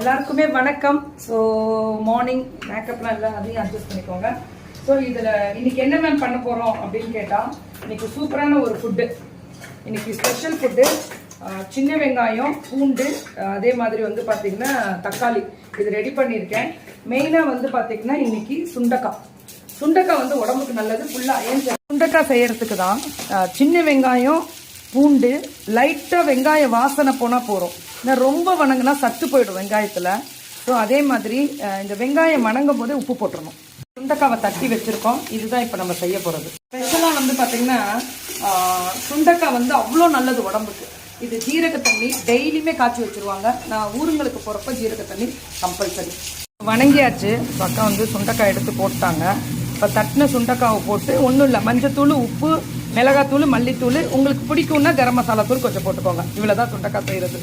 எல்லாருக்குமே வணக்கம். So morning மேக்கப்லாம் இல்லை அதையும் அட்ஜஸ்ட் பண்ணிக்கோங்க. ஸோ இதில் இன்னைக்கு என்ன மேம் பண்ண போகிறோம் அப்படின்னு கேட்டால் இன்னைக்கு சூப்பரான ஒரு ஃபுட்டு இன்னைக்கு ஸ்பெஷல் ஃபுட்டு சின்ன வெங்காயம் பூண்டு அதே மாதிரி வந்து பார்த்திங்கன்னா தக்காளி. இது ரெடி பண்ணியிருக்கேன். மெயினாக வந்து பார்த்திங்கன்னா இன்னைக்கு சுண்டக்காய். சுண்டக்காய் வந்து உடம்புக்கு நல்லது ஃபுல்லாக ஏன் சுண்டக்காய் செய்யறதுக்கு தான் சின்ன வெங்காயம் பூண்டு லைட்டாக வெங்காய வாசனை போனால் போகிறோம் ஏன்னா ரொம்ப வணங்கினா சத்து போயிடும் வெங்காயத்தில். ஸோ அதே மாதிரி இந்த வெங்காயம் வணங்கும் போதே உப்பு போட்டுடணும் சுண்டக்காவை தட்டி வச்சுருக்கோம். இதுதான் இப்போ நம்ம செய்ய போகிறது ஸ்பெஷலாக வந்து பார்த்திங்கன்னா சுண்டக்காய் வந்து அவ்வளோ நல்லது உடம்புக்கு. இது ஜீரக தண்ணி டெய்லியுமே காய்ச்சி வச்சிருவாங்க. நான் ஊருங்களுக்கு போகிறப்ப ஜீரக தண்ணி கம்பல்சரி வணங்கியாச்சு. பக்கம் வந்து சுண்டக்காய் எடுத்து போட்டாங்க. இப்போ தட்டின சுண்டக்காவை போட்டு ஒன்றும் இல்லை மஞ்சத்தூள் உப்பு மிளகாத்தூள் மல்லித்தூள் உங்களுக்கு பிடிக்கும்னா கரம் மசாலா தூள் கொஞ்சம் போட்டுக்கோங்க. இவ்வளோ தான் சுண்டக்காய் செய்கிறது